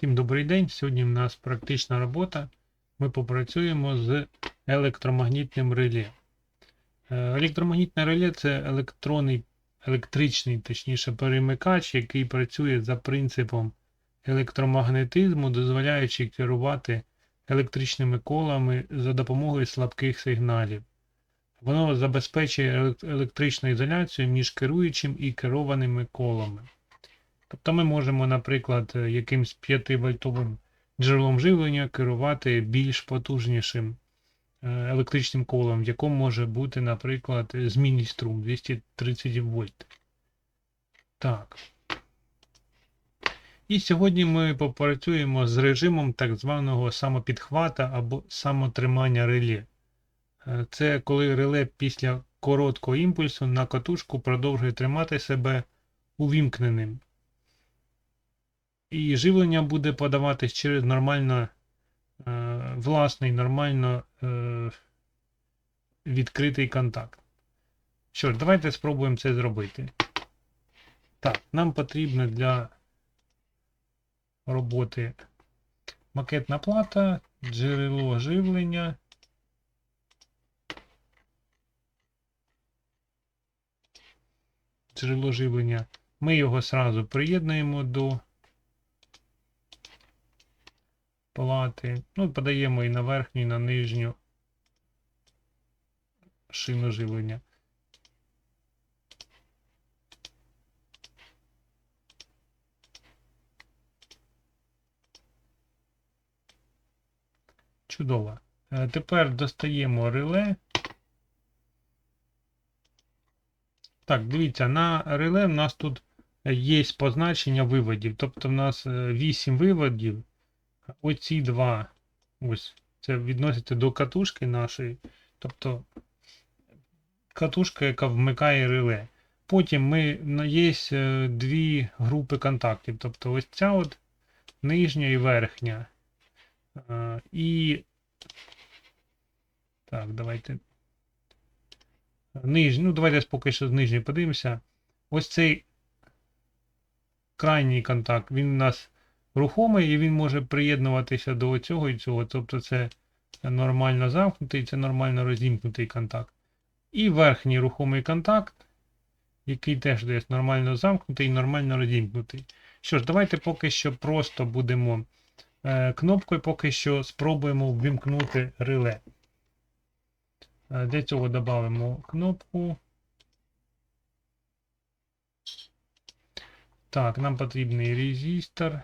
Всім добрий день. Сьогодні в нас практична робота. Ми попрацюємо з електромагнітним реле. Е, Електромагнітне реле це електронний, електричний, точніше, перемикач, який працює за принципом електромагнетизму, дозволяючи керувати електричними колами за допомогою слабких сигналів. Воно забезпечує електричну ізоляцію між керуючим і керованими колами. Тобто ми можемо, наприклад, е, якимсь 5-вольтовим джерелом живлення керувати більш потужнішим е, електричним колом, в якому може бути, наприклад, змінний струм 230 вольт. Так. І сьогодні ми попрацюємо з режимом так званого самопідхвата або самотримання реле. Е, Це коли реле після короткого імпульсу на катушку продовжує тримати себе увімкненим. І живлення буде подаватись через нормально е, власний, нормально е, відкритий контакт. Що ж, давайте спробуємо це зробити. Так, нам потрібно для роботи макетна плата, джерело живлення. Джерело живлення. Ми його сразу приєднуємо до плати. Ну, подаємо і на верхню, і на нижню шину живлення. Чудово. Е, Тепер достаємо реле. Так, дивіться, на реле в нас тут є позначення виводів. Тобто в нас 8 виводів. Оці два. Ось. Це відноситься до катушки нашої. Тобто катушка, яка вмикає реле. Потім ми, є е, дві групи контактів. Тобто ось ця от нижня і верхня. Е, І. Так, давайте. Нижній, ну давайте поки що з нижньої подивимося. Ось цей крайній контакт, він у нас рухомий і він може приєднуватися до цього і цього. Тобто це нормально замкнутий, це нормально розімкнутий контакт. І верхній рухомий контакт, який теж десь нормально замкнутий і нормально розімкнутий. Що ж, давайте поки що просто будемо е, кнопкою, поки що спробуємо ввімкнути реле. Е, Для цього додамо кнопку. Так, нам потрібний резистор.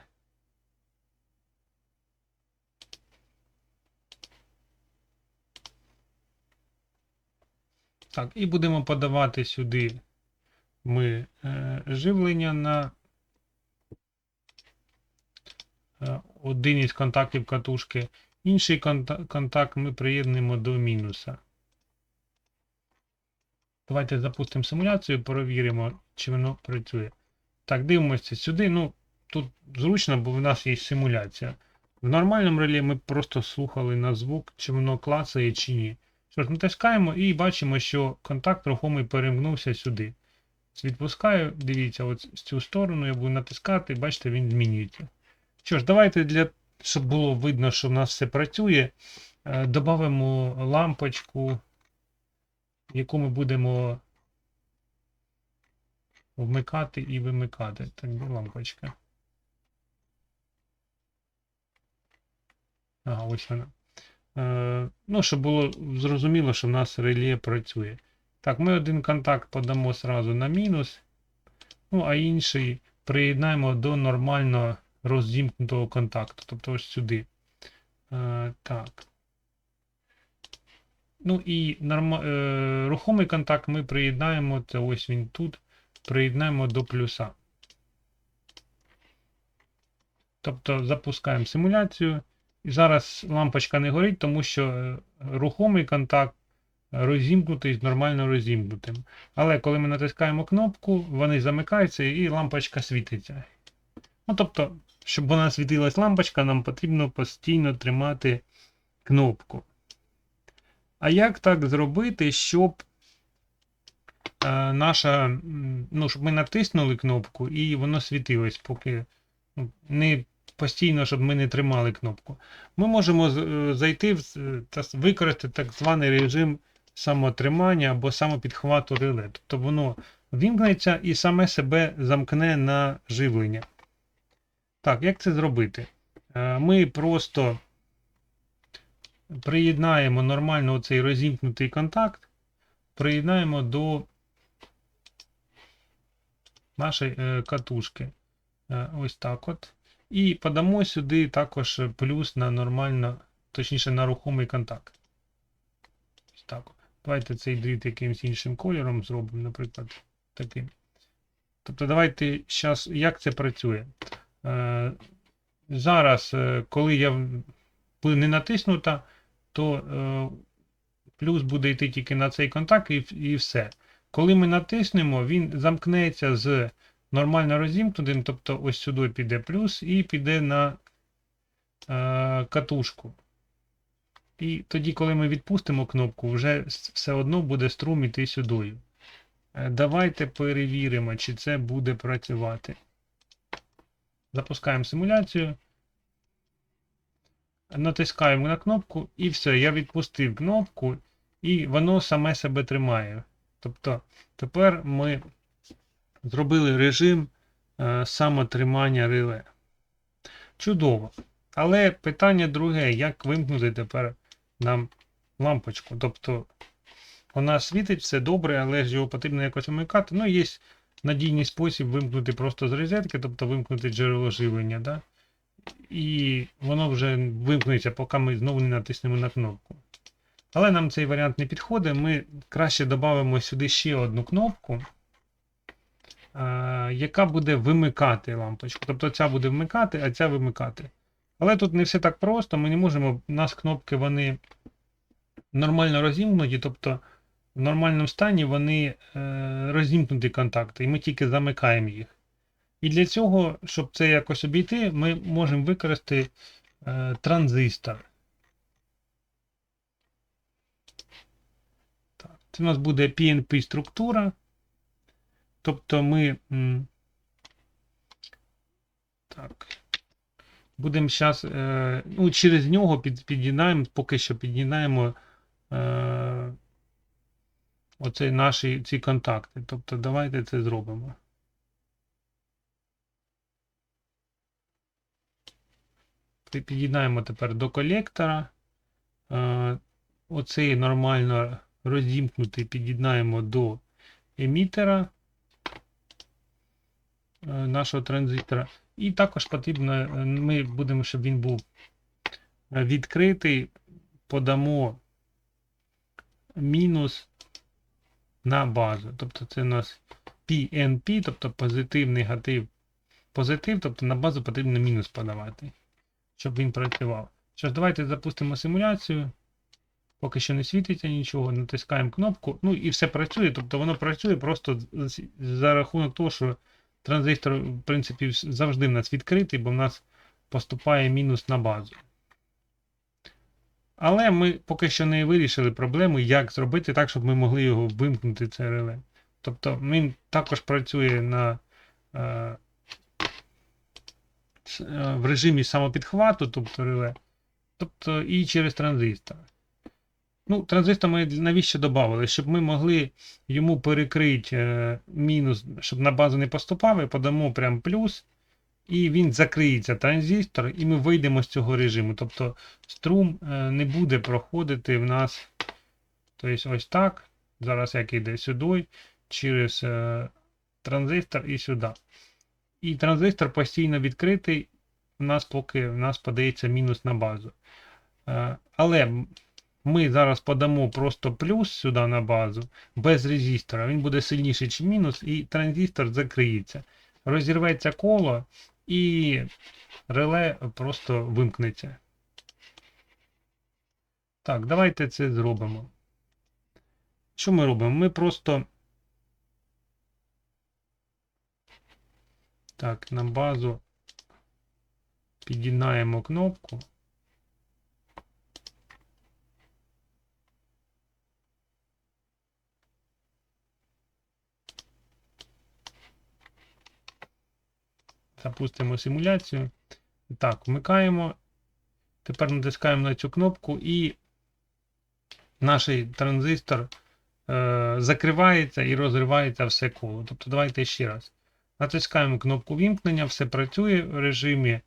Так, і будемо подавати сюди ми е, живлення на е, один із контактів катушки. Інший контакт ми приєднуємо до мінуса. Давайте запустимо симуляцію, перевіримо, чи воно працює. Так, дивимося сюди. Ну, тут зручно, бо в нас є симуляція. В нормальному релі ми просто слухали на звук, чи воно клацає, чи ні. Що ж, натискаємо і бачимо, що контакт рухомий перемкнувся сюди. Відпускаю, дивіться, от з цю сторону я буду натискати, бачите, він змінюється. Що ж, давайте, для, щоб було видно, що в нас все працює, е, додамо лампочку, яку ми будемо вмикати і вимикати. Так, де лампочка? Ага, ось вона. Е, ну, щоб було зрозуміло, що в нас реле працює. Так, ми один контакт подамо сразу на мінус, ну, а інший приєднаємо до нормально розімкнутого контакту, тобто ось сюди. Е, так. Ну і норма... е, рухомий контакт ми приєднаємо, це ось він тут, приєднаємо до плюса. Тобто запускаємо симуляцію. І зараз лампочка не горить, тому що е, рухомий контакт розімкнутий з нормально розімкнутим. Але коли ми натискаємо кнопку, вони замикаються і лампочка світиться. Ну, тобто, щоб вона світилась лампочка, нам потрібно постійно тримати кнопку. А як так зробити, щоб е, наша, ну, щоб ми натиснули кнопку і воно світилось, поки ну, не постійно, щоб ми не тримали кнопку. Ми можемо е, зайти в е, та використати так званий режим самотримання або самопідхвату реле. Тобто воно вімкнеться і саме себе замкне на живлення. Так, як це зробити? Е, Ми просто приєднаємо нормально цей розімкнутий контакт, приєднаємо до нашої катушки. Ось так от. І подамо сюди також плюс на нормально, точніше на рухомий контакт. Так. Давайте цей дріт якимось іншим кольором зробимо, наприклад, таким. Тобто, давайте зараз, як це працює. Е, зараз, е, коли я не натиснута, то е, плюс буде йти тільки на цей контакт і, і все. Коли ми натиснемо, він замкнеться з нормально розімкнутим, тобто ось сюди піде плюс і піде на е, катушку. І тоді, коли ми відпустимо кнопку, вже все одно буде струм іти сюди. Е, Давайте перевіримо, чи це буде працювати. Запускаємо симуляцію. Натискаємо на кнопку і все, я відпустив кнопку, і воно саме себе тримає. Тобто тепер ми зробили режим е, самотримання реле. Чудово. Але питання друге, як вимкнути тепер нам лампочку. Тобто вона світить, все добре, але ж його потрібно якось вимикати. Ну, є надійний спосіб вимкнути просто з розетки, тобто вимкнути джерело живлення. Да? І воно вже вимкнеться, поки ми знову не натиснемо на кнопку. Але нам цей варіант не підходить. Ми краще додамо сюди ще одну кнопку, яка буде вимикати лампочку. Тобто ця буде вмикати, а ця вимикати. Але тут не все так просто. Ми не можемо. У нас кнопки вони нормально розімкнуті, тобто в нормальному стані вони е, розімкнуті контакти, і ми тільки замикаємо їх. І для цього, щоб це якось обійти, ми можемо використати е, транзистор. Так, це у нас буде PNP структура. Тобто ми. Так. Будемо зараз. Е, ну, через нього під, під'єднаємо, поки що під'єднаємо е, оце наші ці контакти. Тобто давайте це зробимо. Пі- Під'єднаємо тепер до колектора. Е, оцей нормально розімкнутий під'єднаємо до емітера нашого транзистора. І також потрібно, е, ми будемо, щоб він був е, відкритий, подамо мінус на базу. Тобто це у нас PNP, тобто позитив, негатив, позитив, тобто на базу потрібно мінус подавати, щоб він працював. Що ж, давайте запустимо симуляцію. Поки що не світиться нічого, натискаємо кнопку, ну і все працює. Тобто воно працює просто за рахунок того, що транзистор, в принципі, завжди в нас відкритий, бо в нас поступає мінус на базу. Але ми поки що не вирішили проблему, як зробити так, щоб ми могли його вимкнути це реле. Тобто він також працює на, е, е, в режимі самопідхвату, тобто реле, тобто і через транзистор. Ну, транзистор ми навіщо додали? Щоб ми могли йому перекрити е, мінус, щоб на базу не поступав, і подамо прям плюс, і він закриється транзистор, і ми вийдемо з цього режиму. Тобто струм е, не буде проходити в нас. Тобто ось так. Зараз як іде сюди, через е, транзистор і сюди. І транзистор постійно відкритий, у нас поки в нас подається мінус на базу. Е, але ми зараз подамо просто плюс сюди на базу без резистора. Він буде сильніший, ніж мінус, і транзистор закриється. Розірветься коло, і реле просто вимкнеться. Так, давайте це зробимо. Що ми робимо? Ми просто. Так, на базу під'єднаємо кнопку. Запустимо симуляцію. Так, вмикаємо. Тепер натискаємо на цю кнопку і наш транзистор е, закривається і розривається все коло. Тобто давайте ще раз. Натискаємо кнопку вімкнення, все працює в режимі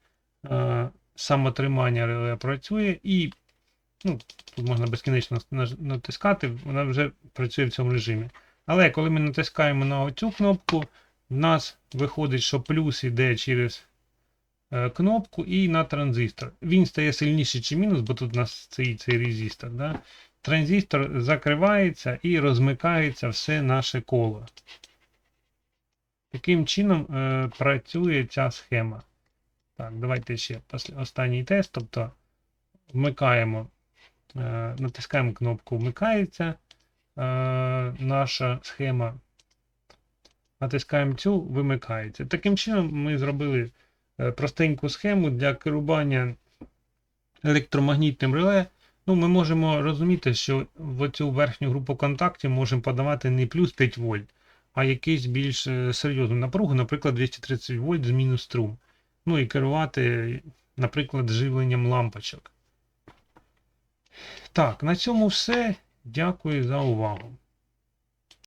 е, самотримання реле працює і ну, тут можна безкінечно натискати, вона вже працює в цьому режимі. Але коли ми натискаємо на оцю кнопку, в нас виходить, що плюс йде через е, кнопку і на транзистор. Він стає сильніший чи мінус, бо тут у нас стоїть цей резистор. Да? Транзистор закривається і розмикається все наше коло. Таким чином е, працює ця схема. Так, давайте ще останній тест. Тобто вмикаємо, е, натискаємо кнопку Вмикається е, наша схема. Натискаємо цю, вимикається. Таким чином ми зробили е, простеньку схему для керування електромагнітним реле. Ну, ми можемо розуміти, що в цю верхню групу контактів можемо подавати не плюс 5 вольт, а якийсь більш е, серйозну напругу, наприклад, 230 вольт з мінус струм. Ну і керувати, наприклад, живленням лампочок. Так, на цьому все. Дякую за увагу.